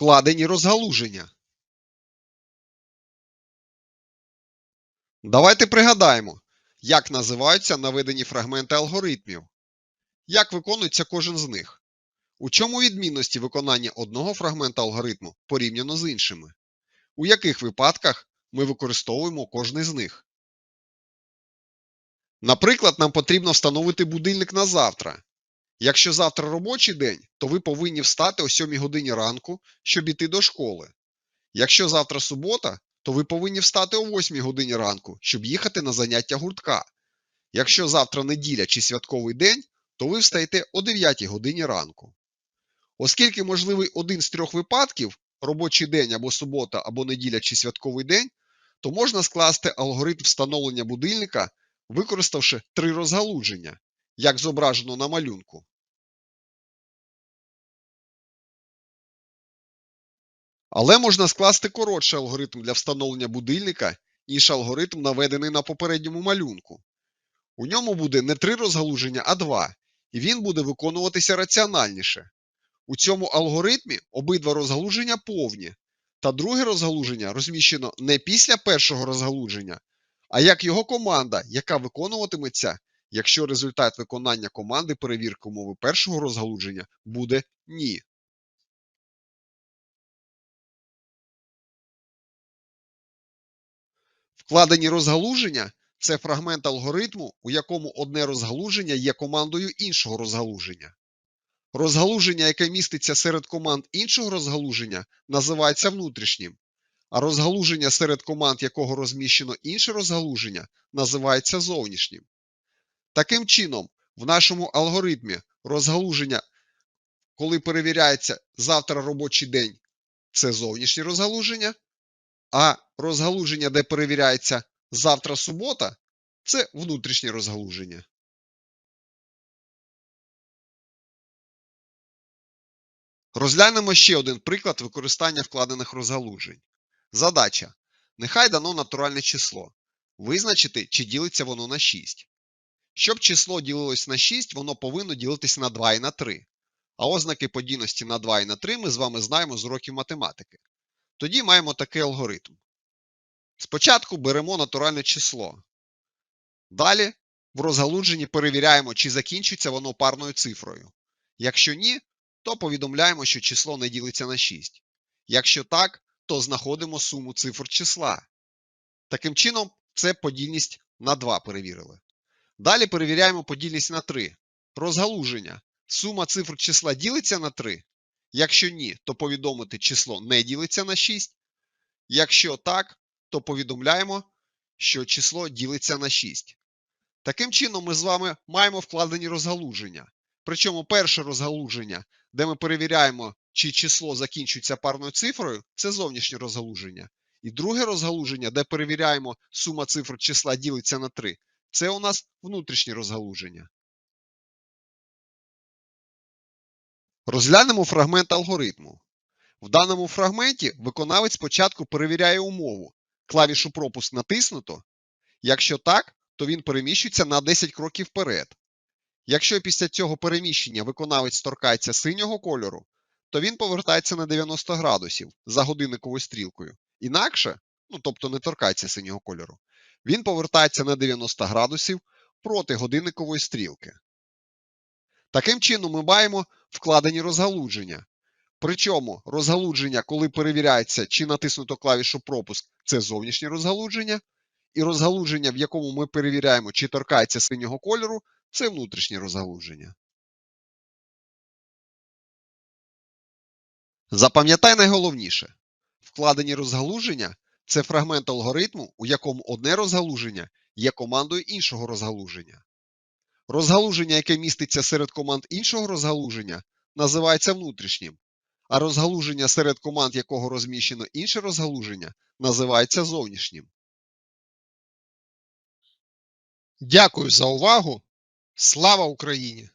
Вкладені розгалуження. Давайте пригадаємо, як називаються наведені фрагменти алгоритмів. Як виконується кожен з них? У чому відмінності виконання одного фрагмента алгоритму порівняно з іншими? У яких випадках ми використовуємо кожний з них? Наприклад, нам потрібно встановити будильник на завтра. Якщо завтра робочий день, то ви повинні встати о 7 годині ранку, щоб іти до школи. Якщо завтра субота, то ви повинні встати о 8 годині ранку, щоб їхати на заняття гуртка. Якщо завтра неділя чи святковий день, то ви встаєте о 9 годині ранку. Оскільки можливий один з трьох випадків робочий день або субота, або неділя чи святковий день, то можна скласти алгоритм встановлення будильника, використавши три розгалудження, як зображено на малюнку. Але можна скласти коротший алгоритм для встановлення будильника, ніж алгоритм, наведений на попередньому малюнку. У ньому буде не три розгалуження, а два, і він буде виконуватися раціональніше. У цьому алгоритмі обидва розгалуження повні, та друге розгалуження розміщено не після першого розгалуження, а як його команда, яка виконуватиметься, якщо результат виконання команди перевірки умови першого розгалудження буде ні. Вкладені розгалуження це фрагмент алгоритму, у якому одне розгалуження є командою іншого розгалуження. Розгалуження, яке міститься серед команд іншого розгалуження, називається внутрішнім, а розгалуження серед команд якого розміщено інше розгалуження, називається зовнішнім. Таким чином, в нашому алгоритмі розгалуження, коли перевіряється завтра робочий день, це зовнішнє розгалуження, а розгалуження, де перевіряється завтра субота, це внутрішнє розгалуження. Розглянемо ще один приклад використання вкладених розгалужень. Задача. Нехай дано натуральне число. Визначити, чи ділиться воно на 6. Щоб число ділилось на 6, воно повинно ділитись на 2 і на 3. А ознаки подійності на 2 і на 3 ми з вами знаємо з уроків математики. Тоді маємо такий алгоритм. Спочатку беремо натуральне число. Далі в розгалудженні перевіряємо, чи закінчиться воно парною цифрою. Якщо ні, то повідомляємо, що число не ділиться на 6. Якщо так, то знаходимо суму цифр числа. Таким чином, це подільність на 2 перевірили. Далі перевіряємо подільність на 3. Розгалуження. Сума цифр числа ділиться на 3. Якщо ні, то повідомити число не ділиться на 6. Якщо так, то повідомляємо, що число ділиться на 6. Таким чином, ми з вами маємо вкладені розгалуження. Причому перше розгалуження, де ми перевіряємо, чи число закінчується парною цифрою, це зовнішнє розгалуження. І друге розгалуження, де перевіряємо, сума цифр числа ділиться на 3, це у нас внутрішнє розгалуження. Розглянемо фрагмент алгоритму. В даному фрагменті виконавець спочатку перевіряє умову. Клавішу пропуск натиснуто. Якщо так, то він переміщується на 10 кроків вперед. Якщо після цього переміщення виконавець торкається синього кольору, то він повертається на 90 градусів за годинниковою стрілкою. Інакше, ну тобто не торкається синього кольору, він повертається на 90 градусів проти годинникової стрілки. Таким чином, ми маємо вкладені розгалудження. Причому розгалудження, коли перевіряється, чи натиснуто клавішу пропуск, це зовнішнє розгалудження, і розгалудження, в якому ми перевіряємо, чи торкається синього кольору, це внутрішнє розгалудження. Запам'ятай найголовніше. Вкладені розгалудження це фрагмент алгоритму, у якому одне розгалудження є командою іншого розгалудження. Розгалудження, яке міститься серед команд іншого розгалуження, називається внутрішнім, а розгалуження серед команд якого розміщено інше розгалуження, називається зовнішнім. Дякую за увагу! Слава Україні!